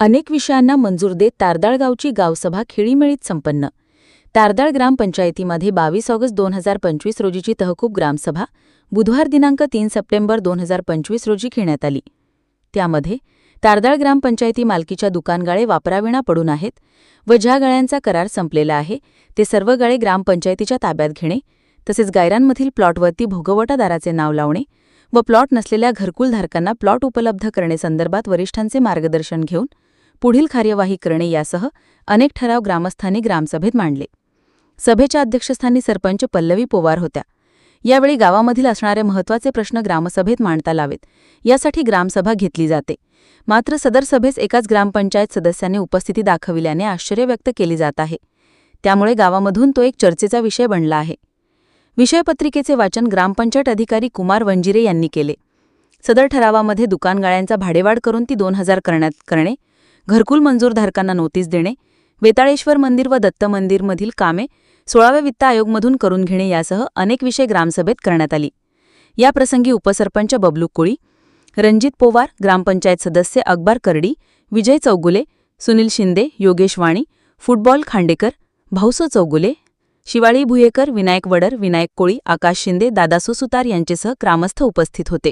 अनेक विषयांना मंजूर देत तारदाळ गावची गावसभा खेळीमेळीत संपन्न. तारदाळ ग्रामपंचायतीमध्ये बावीस ऑगस्ट दोन हजार पंचवीस रोजीची तहकूब ग्रामसभा बुधवार दिनांक तीन सप्टेंबर दोन हजार पंचवीस रोजी घेण्यात आली. त्यामध्ये तारदाळ ग्रामपंचायती मालकीच्या दुकानगाळे वापराविणा पडून आहेत व ज्या गाळ्यांचा करार संपलेला आहे ते सर्व गाळे ग्रामपंचायतीच्या ताब्यात घेणे तसेच गायरांमधील प्लॉटवरती भोगवटादाराचे नाव लावणे व प्लॉट नसलेल्या घरकुलधारकांना प्लॉट उपलब्ध करण्यासंदर्भात वरिष्ठांचे मार्गदर्शन घेऊन पुढील कार्यवाही करणे यासह अनेक ठराव ग्रामस्थांनी ग्रामसभेत मांडले. सभेच्या अध्यक्षस्थानी सरपंच पल्लवी पोवार होत्या. यावेळी गावामधील असणारे महत्त्वाचे प्रश्न ग्रामसभेत मांडता लावेत. यासाठी ग्रामसभा घेतली जाते. मात्र सदर सभेस एकाच ग्रामपंचायत सदस्याने उपस्थिती दाखविल्याने आश्चर्य व्यक्त केली जात आहे. त्यामुळे गावामधून तो एक चर्चेचा विषय बनला आहे. विषयपत्रिकेचे वाचन ग्रामपंचायत अधिकारी कुमार वंजिरे यांनी केले. सदर ठरावामध्ये दुकानगाळ्यांचा भाडेवाढ करून ती दोन हजार करण्यात करणे घरकुल मंजूरधारकांना नोटीस देणे वेताळेश्वर मंदिर व दत्त मंदिरमधील कामे सोळाव्या वित्त आयोगमधून करून घेणे यासह अनेक विषय ग्रामसभेत करण्यात आली. याप्रसंगी उपसरपंच बबलू कोळी रणजित पोवार ग्रामपंचायत सदस्य अकबार करडी विजय चौगुले सुनील शिंदे योगेश वाणी फुटबॉल खांडेकर भाऊसो चौगुले शिवाळी भुयेकर विनायक वडर विनायक कोळी आकाश शिंदे दादासो सुतार यांचेसह ग्रामस्थ उपस्थित होते.